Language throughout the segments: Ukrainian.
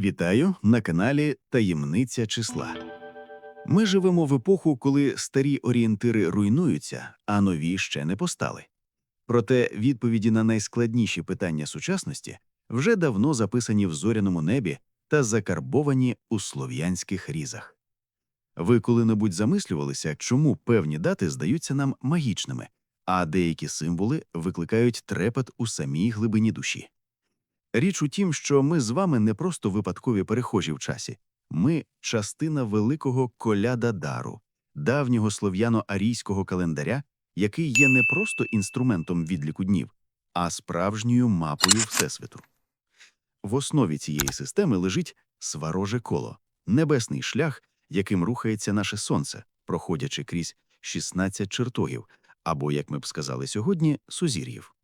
Вітаю на каналі Таємниця числа. Ми живемо в епоху, коли старі орієнтири руйнуються, а нові ще не постали. Проте відповіді на найскладніші питання сучасності вже давно записані в зоряному небі та закарбовані у слов'янських різах. Ви коли-небудь замислювалися, чому певні дати здаються нам магічними, а деякі символи викликають трепет у самій глибині душі. Річ у тім, що ми з вами не просто випадкові перехожі в часі, ми частина великого коляда дару, давнього слов'яно-арійського календаря, який є не просто інструментом відліку днів, а справжньою мапою Всесвіту. В основі цієї системи лежить свароже коло, небесний шлях, яким рухається наше сонце, проходячи крізь 16 чертогів, або, як ми б сказали сьогодні, сузір'їв.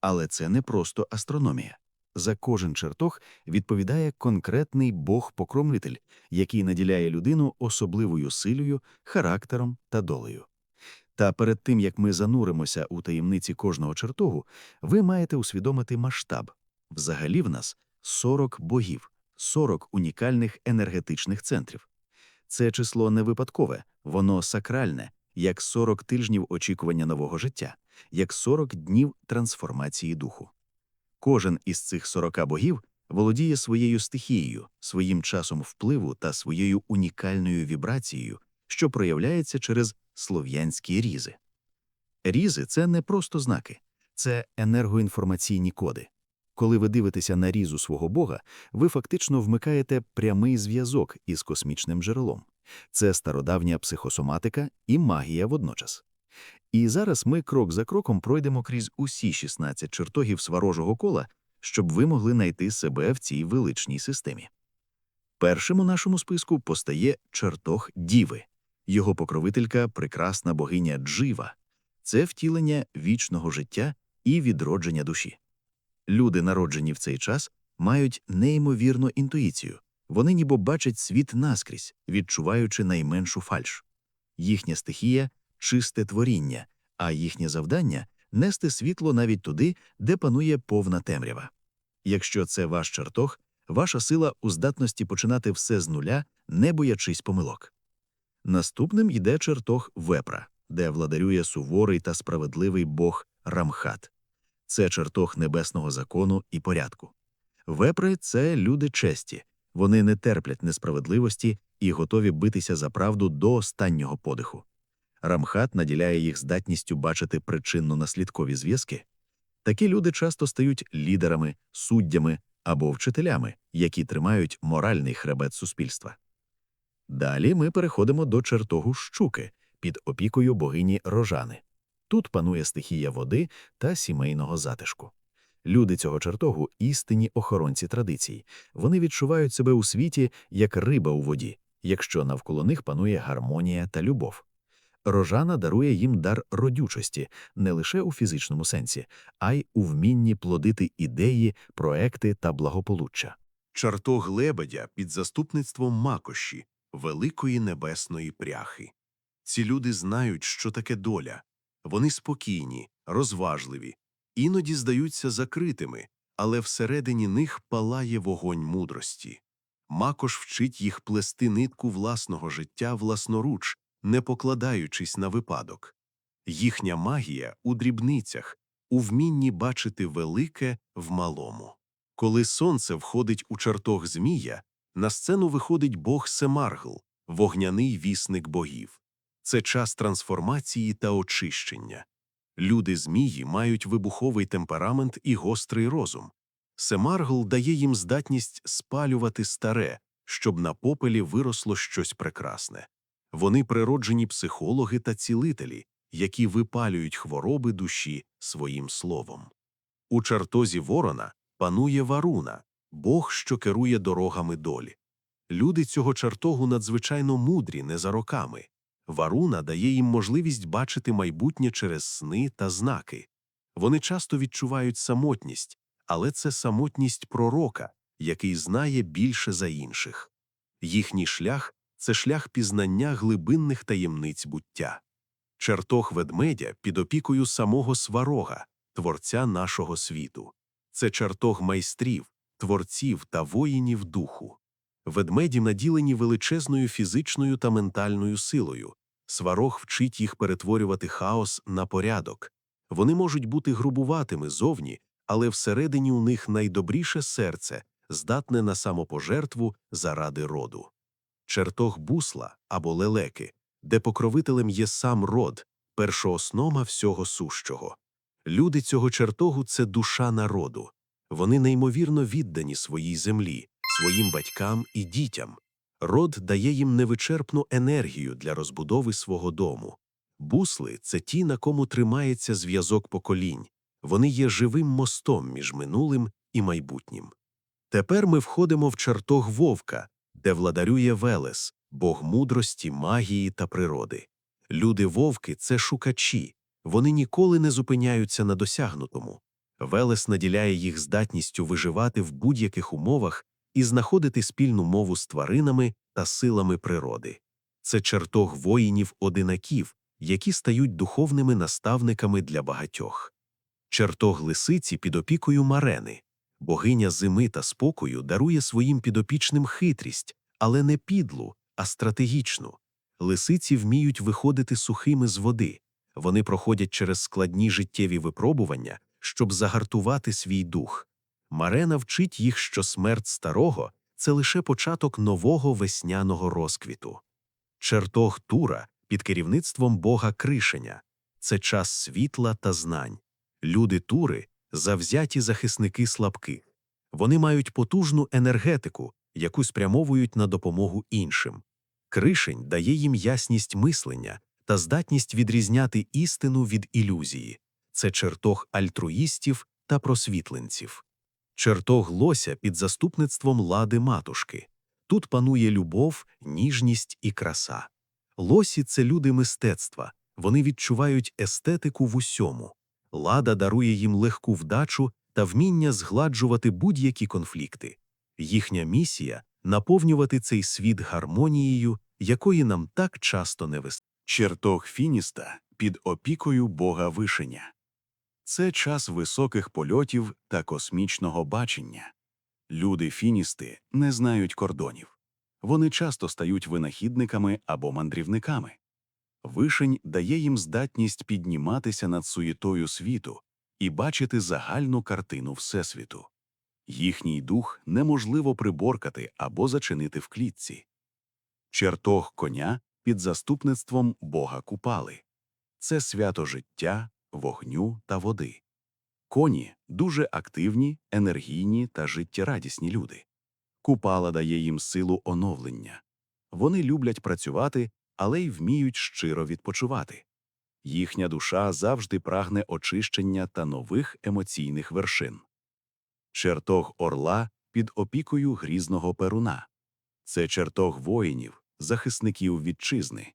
Але це не просто астрономія. За кожен чертог відповідає конкретний Бог-покровитель, який наділяє людину особливою силою, характером та долею. Та перед тим, як ми зануримося у таємниці кожного чертогу, ви маєте усвідомити масштаб. Взагалі в нас 40 богів, 40 унікальних енергетичних центрів. Це число не випадкове, воно сакральне, як 40 тижнів очікування нового життя, як 40 днів трансформації духу. Кожен із цих 40 богів володіє своєю стихією, своїм часом впливу та своєю унікальною вібрацією, що проявляється через слов'янські різи. Різи це не просто знаки, це енергоінформаційні коди. Коли ви дивитеся на різу свого бога, ви фактично вмикаєте прямий зв'язок із космічним джерелом. Це стародавня психосоматика і магія водночас. І зараз ми крок за кроком пройдемо крізь усі 16 чертогів сварожого кола, щоб ви могли знайти себе в цій величній системі. Першим у нашому списку постає чертог Діви, його покровителька прекрасна богиня Джива. Це втілення вічного життя і відродження душі. Люди, народжені в цей час, мають неймовірну інтуїцію. Вони ніби бачать світ наскрізь, відчуваючи найменшу фальш. Їхня стихія чисте творіння, а їхнє завдання нести світло навіть туди, де панує повна темрява. Якщо це ваш чертог, ваша сила у здатності починати все з нуля, не боячись помилок. Наступним йде чертог вепра, де владарює суворий та справедливий бог Рамхат. Це чертог небесного закону і порядку. Вепри це люди честі, вони не терплять несправедливості і готові битися за правду до останнього подиху. Рамхат наділяє їх здатністю бачити причинно-наслідкові зв'язки. Такі люди часто стають лідерами, суддями або вчителями, які тримають моральний хребет суспільства. Далі ми переходимо до чертогу щуки під опікою богині Рожани. Тут панує стихія води та сімейного затишку. Люди цього чертогу істинні охоронці традицій. Вони відчувають себе у світі як риба у воді, якщо навколо них панує гармонія та любов. Рожана дарує їм дар родючості не лише у фізичному сенсі, а й у вмінні плодити ідеї, проекти та благополуччя. Чартог лебедя під заступництвом макоші, великої небесної пряхи. Ці люди знають, що таке доля. Вони спокійні, розважливі, іноді здаються закритими, але всередині них палає вогонь мудрості. Макош вчить їх плести нитку власного життя власноруч, не покладаючись на випадок. Їхня магія у дрібницях, у вмінні бачити велике в малому. Коли сонце входить у чертог Змія, на сцену виходить бог Семаргл, вогняний вісник богів. Це час трансформації та очищення. Люди змії мають вибуховий темперамент і гострий розум. Семаргл дає їм здатність спалювати старе, щоб на попелі виросло щось прекрасне. Вони природжені психологи та цілителі, які випалюють хвороби душі своїм словом. У чартозі ворона панує варуна, бог, що керує дорогами долі. Люди цього чартогу надзвичайно мудрі не за роками. Варуна дає їм можливість бачити майбутнє через сни та знаки. Вони часто відчувають самотність, але це самотність пророка, який знає більше за інших. Їхній шлях це шлях пізнання глибинних таємниць буття. Чертог ведмедя під опікою самого сварога, творця нашого світу. Це чертог майстрів, творців та воїнів духу. Ведмеді наділені величезною фізичною та ментальною силою. Сварог вчить їх перетворювати хаос на порядок. Вони можуть бути грубуватими зовні, але всередині у них найдобріше серце, здатне на самопожертву заради роду. Чертог бусла або лелеки, де покровителем є сам род, першооснова всього сущого. Люди цього чертогу це душа народу. Вони неймовірно віддані своїй землі, своїм батькам і дітям. Род дає їм невичерпну енергію для розбудови свого дому. Бусли це ті, на кому тримається зв'язок поколінь. Вони є живим мостом між минулим і майбутнім. Тепер ми входимо в чертог вовка, де владарює Велес, бог мудрості, магії та природи. Люди вовки це шукачі, вони ніколи не зупиняються на досягнутому. Велес наділяє їх здатністю виживати в будь-яких умовах і знаходити спільну мову з тваринами та силами природи. Це чертог воїнів-одинаків, які стають духовними наставниками для багатьох. Чертог лисиці під опікою Марени. Богиня зими та спокою дарує своїм підопічним хитрість, але не підлу, а стратегічну. Лисиці вміють виходити сухими з води. Вони проходять через складні життєві випробування, щоб загартувати свій дух. Марена вчить їх, що смерть старого це лише початок нового весняного розквіту. Чертог Тура під керівництвом бога Кришеня це час світла та знань. Люди Тури завзяті захисники слабких. Вони мають потужну енергетику, яку спрямовують на допомогу іншим. Кришень дає їм ясність мислення та здатність відрізняти істину від ілюзії. Це чертог альтруїстів та просвітленців. Чертог лося під заступництвом лади матушки. Тут панує любов, ніжність і краса. Лосі це люди мистецтва, вони відчувають естетику в усьому. Лада дарує їм легку вдачу та вміння згладжувати будь-які конфлікти. Їхня місія наповнювати цей світ гармонією, якої нам так часто не вистачає. Чертог Фініста під опікою бога Вишеня. Це час високих польотів та космічного бачення. Люди Фіністи не знають кордонів. Вони часто стають винахідниками або мандрівниками. Вишень дає їм здатність підніматися над суєтою світу і бачити загальну картину Всесвіту. Їхній дух неможливо приборкати або зачинити в клітці. Чертог коня під заступництвом бога Купали. Це свято життя, вогню та води. Коні дуже активні, енергійні та життєрадісні люди. Купала дає їм силу оновлення. Вони люблять працювати, але й вміють щиро відпочивати. Їхня душа завжди прагне очищення та нових емоційних вершин. Чертог орла під опікою грізного перуна. Це чертог воїнів, захисників вітчизни.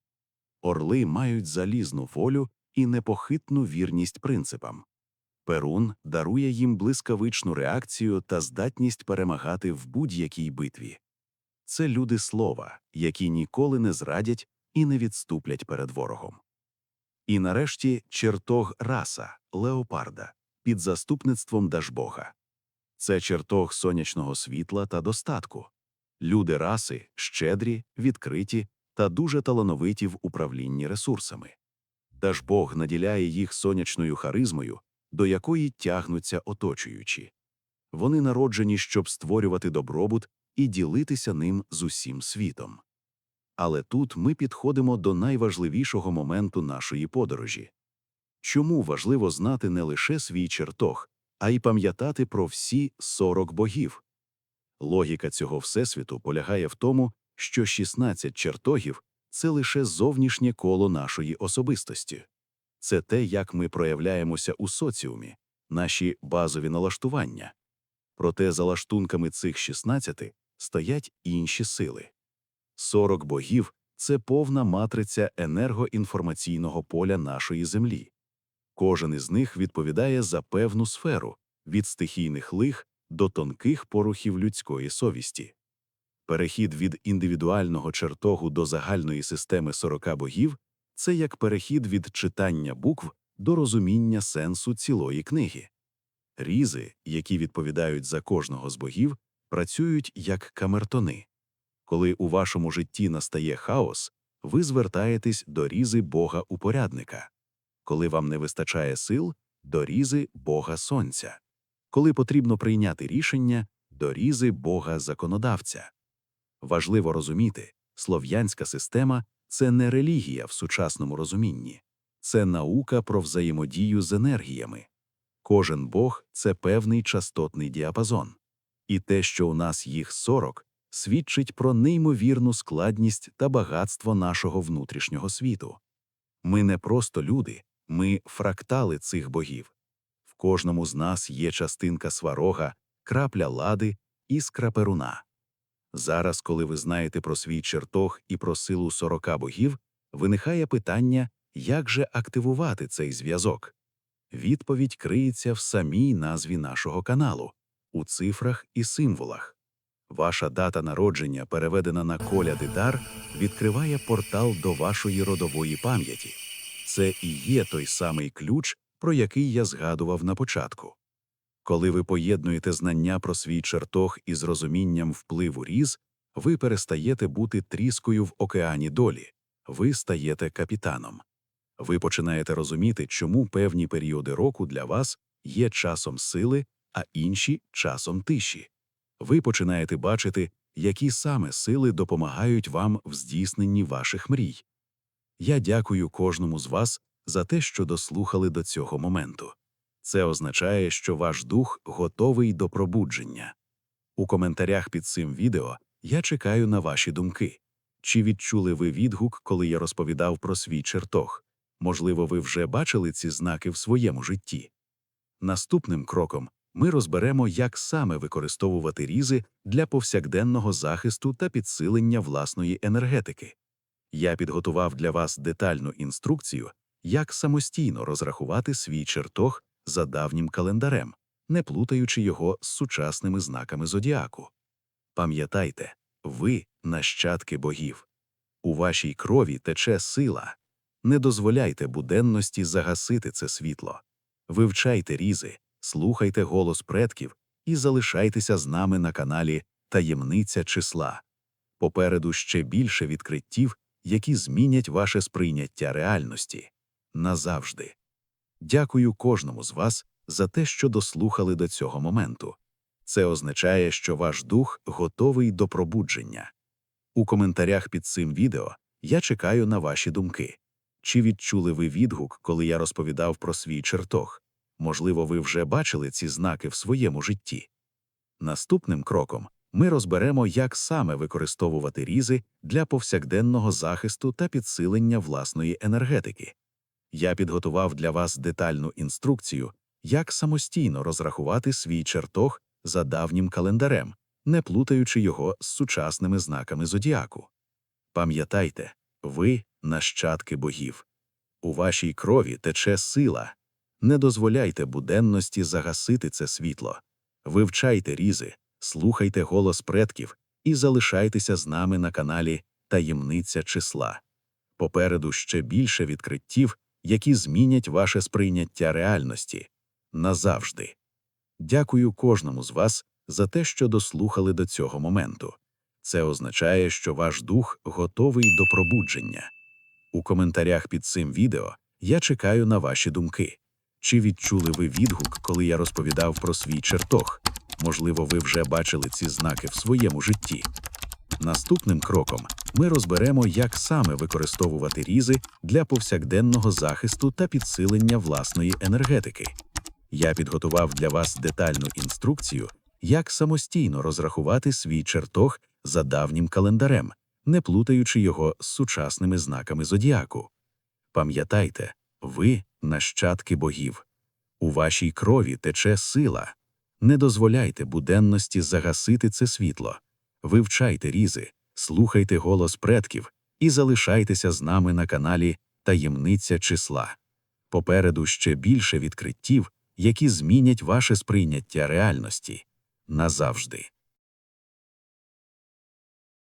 Орли мають залізну волю і непохитну вірність принципам. Перун дарує їм блискавичну реакцію та здатність перемагати в будь-якій битві. Це люди слова, які ніколи не зрадять і не відступлять перед ворогом. І нарешті чертог раса леопарда під заступництвом Дажбога. Це чертог сонячного світла та достатку. Люди раси щедрі, відкриті та дуже талановиті в управлінні ресурсами. Дажбог наділяє їх сонячною харизмою, до якої тягнуться оточуючі. Вони народжені, щоб створювати добробут і ділитися ним з усім світом. Але тут ми підходимо до найважливішого моменту нашої подорожі. Чому важливо знати не лише свій чертог, а й пам'ятати про всі 40 богів? Логіка цього всесвіту полягає в тому, що 16 чертогів це лише зовнішнє коло нашої особистості. Це те, як ми проявляємося у соціумі, наші базові налаштування. Проте за лаштунками цих 16 стоять інші сили. 40 богів це повна матриця енергоінформаційного поля нашої Землі. Кожен із них відповідає за певну сферу від стихійних лих до тонких порухів людської совісті. Перехід від індивідуального чертогу до загальної системи 40 богів це як перехід від читання букв до розуміння сенсу цілої книги. Різи, які відповідають за кожного з богів, працюють як камертони. Коли у вашому житті настає хаос, ви звертаєтесь до різи Бога-упорядника. Коли вам не вистачає сил, до різи Бога Сонця. Коли потрібно прийняти рішення, до різи Бога-законодавця. Важливо розуміти, слов'янська система це не релігія в сучасному розумінні, це наука про взаємодію з енергіями. Кожен Бог це певний частотний діапазон. І те, що у нас їх 40, свідчить про неймовірну складність та багатство нашого внутрішнього світу. Ми не просто люди, ми фрактали цих богів. В кожному з нас є частинка сварога, крапля лади, іскра перуна. Зараз, коли ви знаєте про свій чертог і про силу 40 богів, виникає питання, як же активувати цей зв'язок. Відповідь криється в самій назві нашого каналу у цифрах і символах. Ваша дата народження, переведена на коляди дар, відкриває портал до вашої родової пам'яті. Це і є той самий ключ, про який я згадував на початку. Коли ви поєднуєте знання про свій чертог із розумінням впливу різ, ви перестаєте бути тріскою в океані долі, ви стаєте капітаном. Ви починаєте розуміти, чому певні періоди року для вас є часом сили, а інші часом тиші. Ви починаєте бачити, які саме сили допомагають вам в здійсненні ваших мрій. Я дякую кожному з вас за те, що дослухали до цього моменту. Це означає, що ваш дух готовий до пробудження. У коментарях під цим відео я чекаю на ваші думки. Чи відчули ви відгук, коли я розповідав про свій чертог? Можливо, ви вже бачили ці знаки в своєму житті. Наступним кроком ми розберемо, як саме використовувати різи для повсякденного захисту та підсилення власної енергетики. Я підготував для вас детальну інструкцію, як самостійно розрахувати свій чертог за давнім календарем, не плутаючи його з сучасними знаками зодіаку. Пам'ятайте, ви нащадки богів. У вашій крові тече сила. Не дозволяйте буденності загасити це світло. Вивчайте різи, слухайте голос предків і залишайтеся з нами на каналі Таємниця числа. Попереду ще більше відкриттів, які змінять ваше сприйняття реальності назавжди. Дякую кожному з вас за те, що дослухали до цього моменту. Це означає, що ваш дух готовий до пробудження. У коментарях під цим відео я чекаю на ваші думки. Чи відчули ви відгук, коли я розповідав про свій чертог? Можливо, ви вже бачили ці знаки в своєму житті. Наступним кроком ми розберемо, як саме використовувати різи для повсякденного захисту та підсилення власної енергетики. Я підготував для вас детальну інструкцію, як самостійно розрахувати свій чертог за давнім календарем, не плутаючи його з сучасними знаками зодіаку. Пам'ятайте, ви нащадки богів. У вашій крові тече сила. Не дозволяйте буденності загасити це світло. Вивчайте різи, слухайте голос предків і залишайтеся з нами на каналі Таємниця числа. Попереду ще більше відкриттів, які змінять ваше сприйняття реальності назавжди. Дякую кожному з вас за те, що дослухали до цього моменту. Це означає, що ваш дух готовий до пробудження. У коментарях під цим відео я чекаю на ваші думки. Чи відчули ви відгук, коли я розповідав про свій чертог? Можливо, ви вже бачили ці знаки в своєму житті. Наступним кроком ми розберемо, як саме використовувати різи для повсякденного захисту та підсилення власної енергетики. Я підготував для вас детальну інструкцію, як самостійно розрахувати свій чертог за давнім календарем, не плутаючи його з сучасними знаками зодіаку. Пам'ятайте, ви нащадки богів. У вашій крові тече сила. Не дозволяйте буденності загасити це світло. Вивчайте різи, слухайте голос предків і залишайтеся з нами на каналі Таємниця числа. Попереду ще більше відкриттів, які змінять ваше сприйняття реальності назавжди.